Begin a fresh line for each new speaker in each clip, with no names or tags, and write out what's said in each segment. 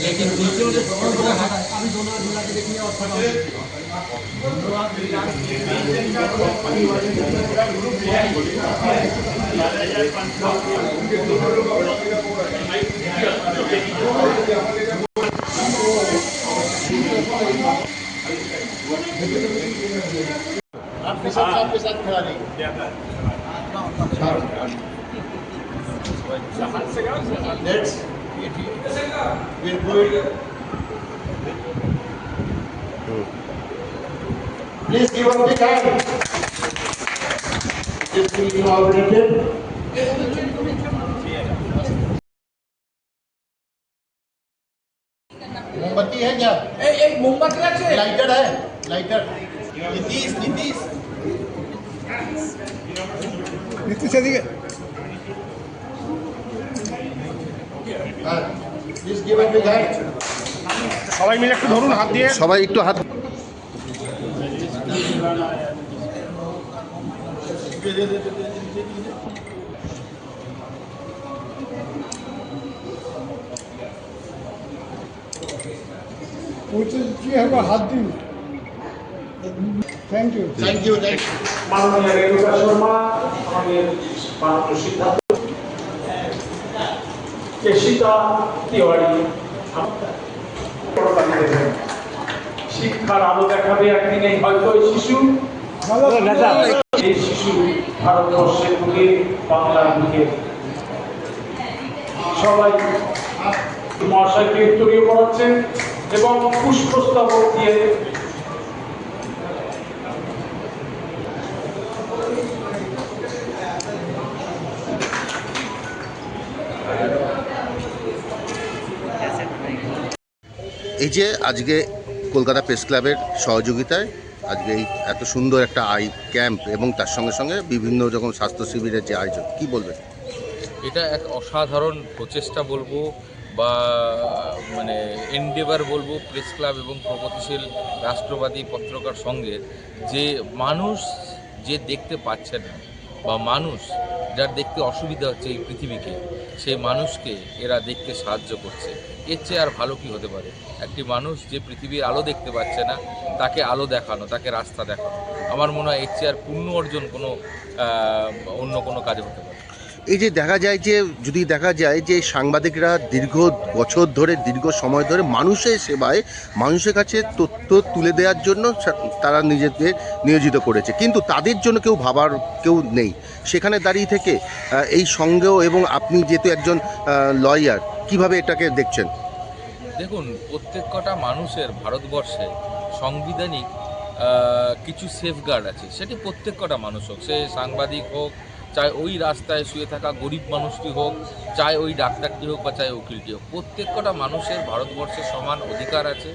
लेकिन अभी दोनों झूला के देखिए और फटा आप किसान साहब साथ खड़ा नहीं let's Please give a big hand. This will be inaugurated. मोमबत्ती है क्या
एक मोमबत्ती
लाइटर है লাইটার নীতিশ নীতিশ
নীতিশ এদিকে সবাই মিলে একটু ধরুন হাত দিয়ে।
সবাই একটু হাত
হাত দিন। থ্যাংক ইউ
থ্যাংক ইউ
মাননীয় রেণুকা শর্মা আমাদের মাননীয় কেশিতা তিওয়ারি। শিক্ষার আলো দেখাবে একদিন এই হয়তো এই শিশু। এই শিশু ভারতবর্ষের বুকে বাংলার বুকে। সবাই মহাশয়কে উত্তরীয় করাচ্ছেন এবং পুষ্পস্তবক দিয়ে
এই যে আজকে কলকাতা প্রেস ক্লাবের সহযোগিতায় আজকে এই এত সুন্দর একটা আই ক্যাম্প এবং তার সঙ্গে সঙ্গে বিভিন্ন রকম স্বাস্থ্য শিবিরের যে আয়োজন, কি বলবেন?
এটা এক অসাধারণ প্রচেষ্টা বলব বা মানে এন্ডেভার বলব প্রেস ক্লাব এবং প্রগতিশীল রাষ্ট্রবাদী পত্রকার সঙ্গে যে মানুষ যে দেখতে পাচ্ছে না বা মানুষ যার দেখতে অসুবিধা হচ্ছে এই পৃথিবীকে সেই মানুষকে এরা দেখতে সাহায্য করছে। এর চেয়ে আর ভালো কি হতে পারে? একটি মানুষ যে পৃথিবীর আলো দেখতে পাচ্ছে না, তাকে আলো দেখানো, তাকে রাস্তা দেখানো। আমার মনে হয় এর চেয়ে আর পুণ্য অর্জন কোনো অন্য কোনো কাজে হতে পারে।
এই যে দেখা যায় যে, যদি দেখা যায় যে সাংবাদিকরা দীর্ঘ বছর ধরে, দীর্ঘ সময় ধরে মানুষের সেবায়, মানুষের কাছে তথ্য তুলে দেওয়ার জন্য তারা নিজেদের নিয়োজিত করেছে। কিন্তু তাদের জন্য কেউ ভাবার কেউ নেই। সেখানে দাঁড়িয়ে থেকে এই সঙ্গেও এবং আপনি যেহেতু একজন লয়ার কীভাবে এটাকে দেখছেন?
দেখুন, প্রত্যেক কটা মানুষের ভারতবর্ষে সাংবিধানিক কিছু সেফগার্ড আছে। সেটি প্রত্যেক কটা মানুষ হোক, সে সাংবাদিক হোক চাই ওই রাস্তায় শুয়ে থাকা গরিব মানুষটি হোক, চাই ওই ডাক্তারটি হোক বা চাই উকিলটি হোক। প্রত্যেক কটা মানুষের ভারতবর্ষে সমান অধিকার আছে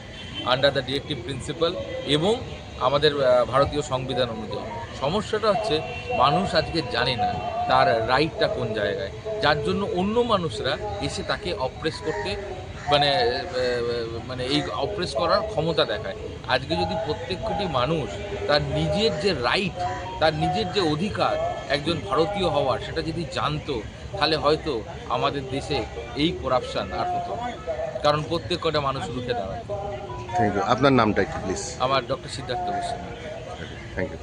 আন্ডার দ্য ডিরেক্টিভ প্রিন্সিপাল এবং আমাদের ভারতীয় সংবিধান অনুযায়ী। সমস্যাটা হচ্ছে মানুষ আজকে জানে না তার রাইটটা কোন জায়গায়। যার জন্য অন্য মানুষরা এসে তাকে অপ্রেস করতে মানে মানে এই অপ্রেস করার ক্ষমতা দেখায়। আজকে যদি প্রত্যেকটি মানুষ তার নিজের যে রাইট তার নিজের যে অধিকার একজন ভারতীয় হওয়ার সেটা যদি জানতো তাহলে হয়তো আমাদের দেশে এই করাপশন আর হতো কারণ প্রত্যেক কটা মানুষ রুখে দাঁড়ায়।
থ্যাংক ইউ আপনার নামটা একটু প্লিজ
আমার doctor Siddhartha Goswami
thank you